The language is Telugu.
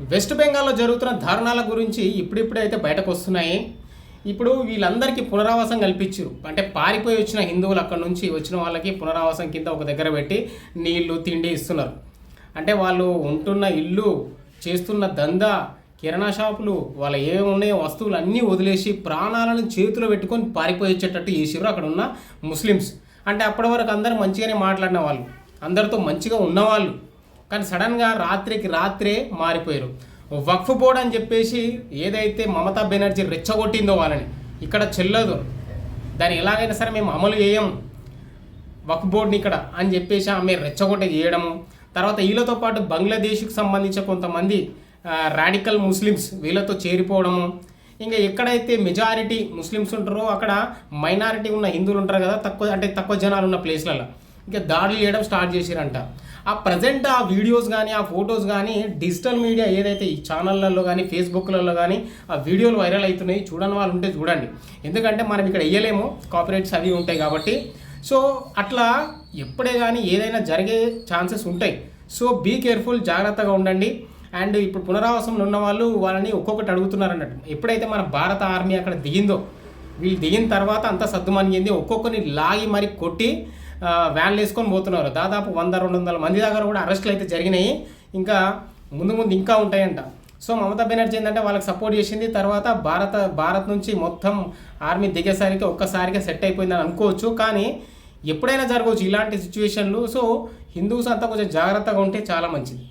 వెస్ట్ బెంగాల్లో జరుగుతున్న దారుణాల గురించి ఇప్పుడిప్పుడే అయితే బయటకు వస్తున్నాయి. ఇప్పుడు వీళ్ళందరికీ పునరావాసం కల్పించారు. అంటే పారిపోయి వచ్చిన హిందువులు అక్కడ నుంచి వచ్చిన వాళ్ళకి పునరావాసం కింద ఒక దగ్గర పెట్టి నీళ్ళు తిండి ఇస్తున్నారు. అంటే వాళ్ళు ఉంటున్న ఇల్లు చేస్తున్న దందా కిరాణా షాపులు వాళ్ళ ఏమి ఉన్నాయో వస్తువులు అన్నీ వదిలేసి ప్రాణాలను చేతిలో పెట్టుకొని పారిపోయి వచ్చేటట్టు చేసారు అక్కడ ఉన్న ముస్లిమ్స్. అంటే అప్పటి వరకు అందరూ మంచిగానే మాట్లాడిన వాళ్ళు. అందరితో మంచిగా ఉన్నవాళ్ళు. కానీ సడన్గా రాత్రికి రాత్రే మారిపోయారు. వక్ఫ్ బోర్డ్ అని చెప్పేసి ఏదైతే మమతా బెనర్జీ రెచ్చగొట్టిందో వాళ్ళని ఇక్కడ చెల్లదు. దాన్ని ఎలాగైనా సరే మేము అమలు చేయం. వక్ఫ్ బోర్డుని ఇక్కడ అని చెప్పేసి ఆమె రెచ్చగొట్టి చేయడము. తర్వాత వీళ్ళతో పాటు బంగ్లాదేశ్కి సంబంధించిన కొంతమంది రాడికల్ ముస్లిమ్స్ వీళ్ళతో చేరిపోవడము. ఇంకా ఎక్కడైతే మెజారిటీ ముస్లిమ్స్ ఉంటారో అక్కడ మైనారిటీ ఉన్న హిందువులు ఉంటారు కదా తక్కువ అంటే తక్కువ జనాలు ఉన్న ప్లేస్లలో. ఇంకా దాడులు చేయడం స్టార్ట్ చేసిరంట ఆ ప్రజెంట్ ఆ వీడియోస్ కానీ ఆ ఫొటోస్ కానీ డిజిటల్ మీడియా ఏదైతే ఈ ఛానళ్ళల్లో కానీ ఫేస్బుక్లలో కానీ ఆ వీడియోలు వైరల్ అవుతున్నాయి చూడని వాళ్ళు ఉంటే చూడండి. ఎందుకంటే మనం ఇక్కడ వేయలేము కాపరేట్స్ అవి ఉంటాయి కాబట్టి. సో అట్లా ఎప్పుడే కానీ ఏదైనా జరిగే ఛాన్సెస్ ఉంటాయి. సో బీ కేర్ఫుల్ జాగ్రత్తగా ఉండండి. అండ్ ఇప్పుడు పునరావాసంలో ఉన్న వాళ్ళు వాళ్ళని ఒక్కొక్కటి అడుగుతున్నారు అన్నట్టు ఎప్పుడైతే మన భారత ఆర్మీ అక్కడ దిగిందో వీళ్ళు దిగిన తర్వాత అంతా సర్దుమనిగింది ఒక్కొక్కరిని లాగి మరి కొట్టి వ్యాన్లు వేసుకొని పోతున్నారు. దాదాపు వంద రెండు వందల మంది దగ్గర కూడా అరెస్టులు అయితే జరిగినాయి. ఇంకా ముందు ముందు ఇంకా ఉంటాయంట. సో మమతా బెనర్జీ ఏంటంటే వాళ్ళకి సపోర్ట్ చేసింది. తర్వాత భారత భారత్ నుంచి మొత్తం ఆర్మీ దిగేసరికి ఒక్కసారిగా సెట్ అయిపోయిందని అనుకోవచ్చు. కానీ ఎప్పుడైనా జరగవచ్చు ఇలాంటి సిచ్యువేషన్లు. సో హిందూస్ అంతా కొంచెం జాగ్రత్తగా ఉంటే చాలా మంచిది.